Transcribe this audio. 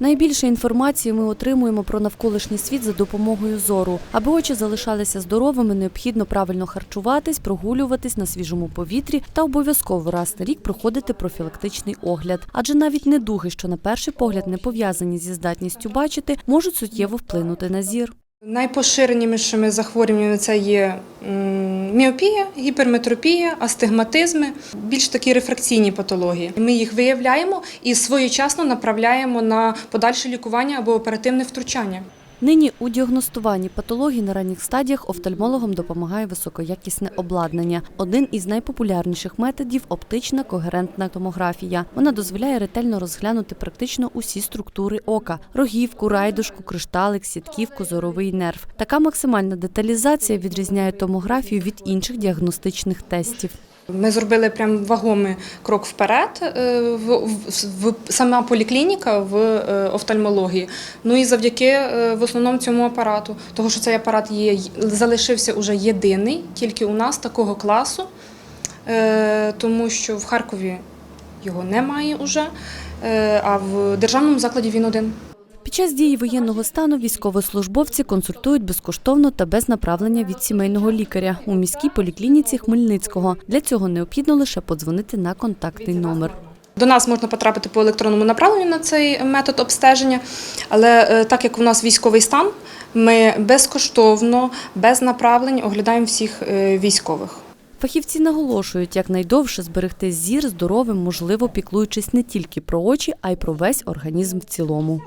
Найбільше інформації ми отримуємо про навколишній світ за допомогою зору. Аби очі залишалися здоровими, необхідно правильно харчуватись, прогулюватись на свіжому повітрі та обов'язково раз на рік проходити профілактичний огляд. Адже навіть недуги, що на перший погляд не пов'язані зі здатністю бачити, можуть суттєво вплинути на зір. Найпоширенішими захворюваннями це є міопія, гіперметропія, астигматизми, більш такі рефракційні патології. Ми їх виявляємо і своєчасно направляємо на подальше лікування або оперативне втручання. Нині у діагностуванні патологій на ранніх стадіях офтальмологам допомагає високоякісне обладнання. Один із найпопулярніших методів оптична когерентна томографія. Вона дозволяє ретельно розглянути практично усі структури ока: рогівку, райдушку, кришталик, сітківку, зоровий нерв. Така максимальна деталізація відрізняє томографію від інших діагностичних тестів. Ми зробили прям вагомий крок вперед е, в, в, в сама поліклініка в е, офтальмології. Ну і завдяки е, основному цьому апарату, тому що цей апарат є залишився уже єдиний, тільки у нас такого класу, е, тому що в Харкові його немає уже, е, а в державному закладі він один. Під час дії воєнного стану військовослужбовці консультують безкоштовно та без направлення від сімейного лікаря у міській поліклініці Хмельницького. Для цього необхідно лише подзвонити на контактний номер. До нас можна потрапити по електронному направленню на цей метод обстеження, але е, так як у нас військовий стан, ми безкоштовно, без направлень оглядаємо всіх е, військових. Фахівці наголошують, як найдовше зберегти зір здоровим, можливо, піклуючись не тільки про очі, а й про весь організм в цілому.